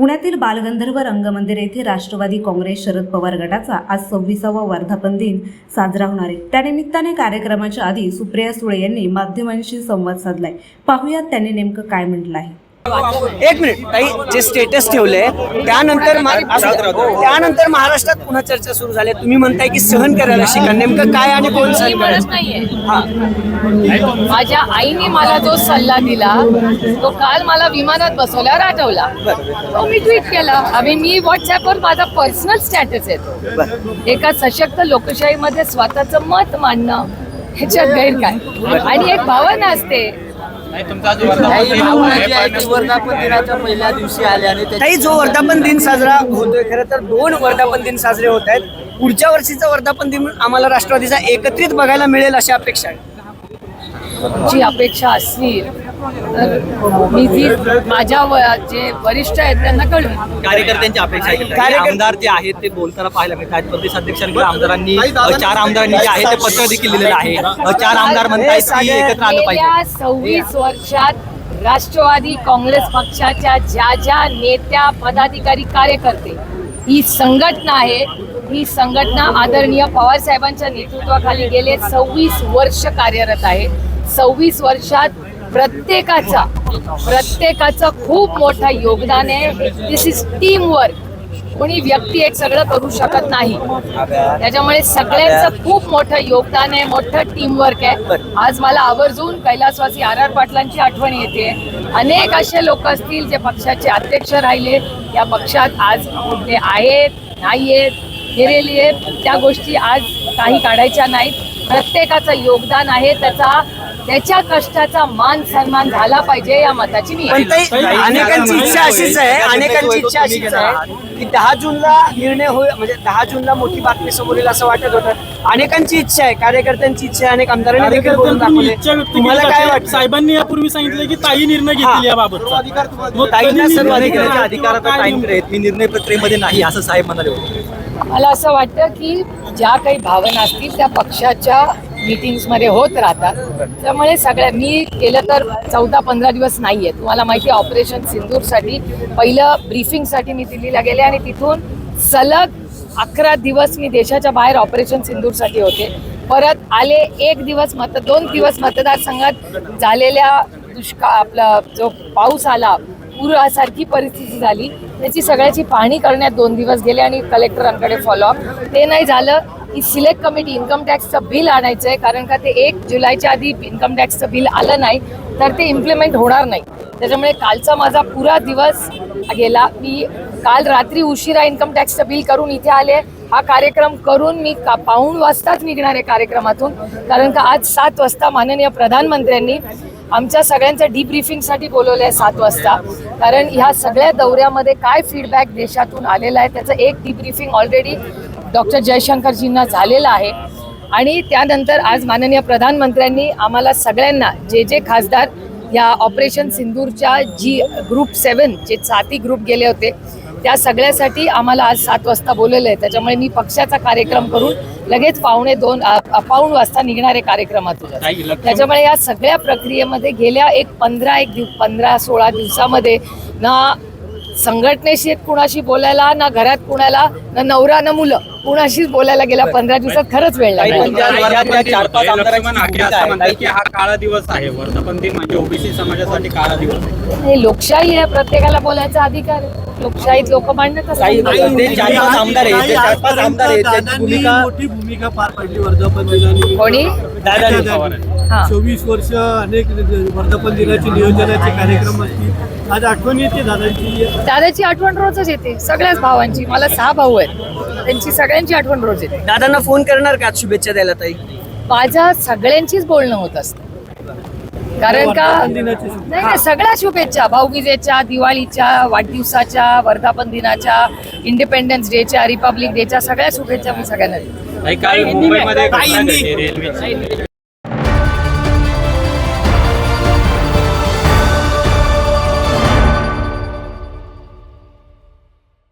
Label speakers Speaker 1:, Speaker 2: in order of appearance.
Speaker 1: पुण्यातील बालगंधर्व रंगमंदिर येथे राष्ट्रवादी काँग्रेस शरद पवार गटाचा आज सव्वीसावा वर्धापन दिन साजरा होणार आहे. त्यानिमित्ताने कार्यक्रमाच्या आधी सुप्रिया सुळे यांनी माध्यमांशी संवाद साधलाय. पाहुयात त्यांनी नेमकं काय म्हटलं आहे.
Speaker 2: एक मिनिट ताई जे स्टेटस ठेवलंय त्यानंतर. त्यानंतर महाराष्ट्रात पुन्हा चर्चा सुरू झाली. तुम्ही म्हणताय की सहन करायला शिका. नेमकं काय आणि कोण सहन करायचं
Speaker 3: नाहीये.
Speaker 2: हा.
Speaker 3: माझ्या आईने मला जो सल्ला दिला तो काल मला विमानात बसवल्यावर आठवला. तो मी ट्विट केला. आम्ही मी व्हॉट्सअपवर माझा पर्सनल स्टॅटस येतो. एका सशक्त लोकशाहीमध्ये स्वतःचं मत मांडणं ह्याच्यात गैर काय आणि एक भावना असते
Speaker 4: वर्धापन दिनाच्या पहिल्या दिवशी आणि
Speaker 2: ताई जो वर्धापन दिन साजरा होतोय खरं तर दोन वर्धापन दिन साजरे होत आहेत. पुढच्या वर्षीचा वर्धापन दिन आम्हाला राष्ट्रवादीचा एकत्रित बघायला मिळेल अशी अपेक्षा आहे.
Speaker 3: जी अपेक्षा असली मी ती माझ्या व- जे वरिष्ठ आहेत त्यांना कळवेन
Speaker 5: कार्यकर्त्यांची अपेक्षा आहे. आमदार जे आहेत ते बोलताना पाहायला मिळतात. प्रदेश अध्यक्षांकडे आमदारांनी चार आमदारांनी जे आहे ते पत्र देखील लिहिलेलं आहे. चार आमदार म्हणतायत की एकत्र आलं पाहिजे.
Speaker 3: सव्वीस वर्षात राष्ट्रवादी काँग्रेस पक्षाच्या ज्या ज्या नेत्या पदाधिकारी कार्यकर्ते ही संघटना आहे. ही संघटना आदरणीय पवार साहेबांच्या नेतृत्वाखाली गेले सव्वीस वर्ष कार्यरत आहे. सव्वीस वर्षात प्रत्येकाचा प्रत्येकाचं खूप मोठं योगदान आहे. दिस इज टीम वर्क कोणी व्यक्ती एक सगळं करू शकत नाही. त्याच्यामुळे सगळ्यांचं खूप मोठं योगदान आहे मोठं टीमवर्क आहे. आज मला आवर्जून कैलासवासी आर आर पाटलांची आठवण येते. अनेक असे लोक असतील जे पक्षाचे अध्यक्ष राहिले. या पक्षात आज ते आहेत नाही आहेत गेलेली आहेत त्या गोष्टी आज काही काढायच्या नाहीत. प्रत्येकाचं योगदान आहे. त्याचा त्याच्या कष्टाचा मान सन्मान झाला पाहिजे या मताची मी
Speaker 2: पण. ताई अनेकांची इच्छा अशीच आहे अनेकांची इच्छा अशीच आहे की दहा जूनला निर्णय होईल म्हणजे दहा जूनला मोठी बातमी समोर येईल असं वाटत होतं. अनेकांची इच्छा आहे कार्यकर्त्यांची इच्छा आहे अनेक आमदारांनी देखील बोलून
Speaker 6: इच्छा
Speaker 2: दाखवले तुम्हाला काय
Speaker 6: जाते.
Speaker 2: वाटतं?
Speaker 6: साहेबांनी यापूर्वी सांगितलं की ताई निर्णय. घेतील
Speaker 5: ताईंना
Speaker 6: कधी
Speaker 5: सर्व अधिकाराचा मी निर्णय प्रक्रियेमध्ये नाही असं साहेब म्हणाले होते.
Speaker 3: मला असं वाटतं की ज्या काही भावना असतील त्या पक्षाच्या मीटिंग्समध्ये होत राहतात. त्यामुळे सगळ्या मी केलं तर चौदा पंधरा दिवस नाही आहे तुम्हाला माहिती आहे ऑपरेशन सिंदूरसाठी पहिलं ब्रीफिंगसाठी मी दिल्लीला गेले आणि तिथून सलग अकरा दिवस मी देशाच्या बाहेर ऑपरेशन सिंदूरसाठी होते. परत आले एक दिवस मत दोन दिवस मतदारसंघात झालेल्या दुष्काळ आपला जो पाऊस आला पूरासारखी परिस्थिती झाली. त्याची सगळ्याची पाहणी करण्यात दोन दिवस गेले आणि कलेक्टरांकडे फॉलोअप ते नाही झालं की सिलेक्ट कमिटी इन्कम टॅक्सचं बिल आणायचं आहे कारण का ते एक जुलैच्या आधी इन्कम टॅक्सचं बिल आलं नाही तर ते इम्प्लिमेंट होणार नाही. त्याच्यामुळे कालचा माझा पुरा दिवस गेला. मी काल रात्री उशिरा इन्कम टॅक्सचं बिल करून इथे आले. हा कार्यक्रम करून मी का पाऊण वाजताच निघणार आहे कार्यक्रमातून कारण का आज सात वाजता माननीय प्रधानमंत्र्यांनी आमच्या सगळ्यांचं डिब्रीफिंगसाठी बोलवलं आहे सात वाजता. कारण ह्या सगळ्या दौऱ्यामध्ये काय फीडबॅक देशातून आलेला आहे त्याचं एक डिब्रीफिंग ऑलरेडी डॉक्टर जयशंकरजींना झालेलं आहे. आणि त्यानंतर आज माननीय प्रधानमंत्र्यांनी आम्हाला सगळ्यांना जे जे खासदार या ऑपरेशन सिंदूरच्या जी ग्रुप सेवन जे साती ग्रुप गेले होते त्या सगळ्यासाठी आम्हाला आज सात वाजता बोलवलं आहे. त्याच्यामुळे मी पक्षाचा कार्यक्रम करून लगेच पावणे दोन पाऊण वाजता निघणारे कार्यक्रमातून त्याच्यामुळे या सगळ्या प्रक्रियेमध्ये गेल्या एक पंधरा एक दिव पंधरा सोळा दिवसामध्ये ना संघटनेशी कुणाशी बोलायला ना घरात कुणाला ना नवरा ना मुलं. कुणाशीच बोलायला गेल्या पंधरा दिवसात खरंच वेळ लागला.
Speaker 6: हा म्हणजे
Speaker 3: हे लोकशाही आहे प्रत्येकाला बोलायचा अधिकार आहे. लोकशाहीत लोक मांडत
Speaker 5: ताई,
Speaker 3: असतात
Speaker 5: ते चार पाच आमदार आहेत ते चार पाच आमदार आहेत त्यांची
Speaker 4: दादांनी
Speaker 5: भूमिका
Speaker 4: मोठी भूमिका पार पडली वर्धापन.
Speaker 3: कोणी.
Speaker 4: चोवीस वर्ष अनेक वर्धापन दिनाचे नियोजनाचे कार्यक्रम असतील. आज आठवण येते दादांची.
Speaker 3: दादाची आठवण रोजच येते सगळ्याच भावांची. मला सहा भाऊ आहेत. त्यांची सगळ्यांची आठवण रोज येते.
Speaker 2: दादांना फोन करणार का आज शुभेच्छा द्यायला ताई?
Speaker 3: माझ्या सगळ्यांचीच बोलणं होत असतं. कारण का. नाही नाही सगळ्या शुभेच्छा. भाऊबीजेच्या दिवाळीच्या वाढदिवसाच्या वर्धापन दिनाच्या इंडिपेंडन्स डेच्या रिपब्लिक डेच्या सगळ्या शुभेच्छा मी सगळ्यांना देते.
Speaker 6: काही काल मुंबईमध्ये घटना घडली. रेल्वेची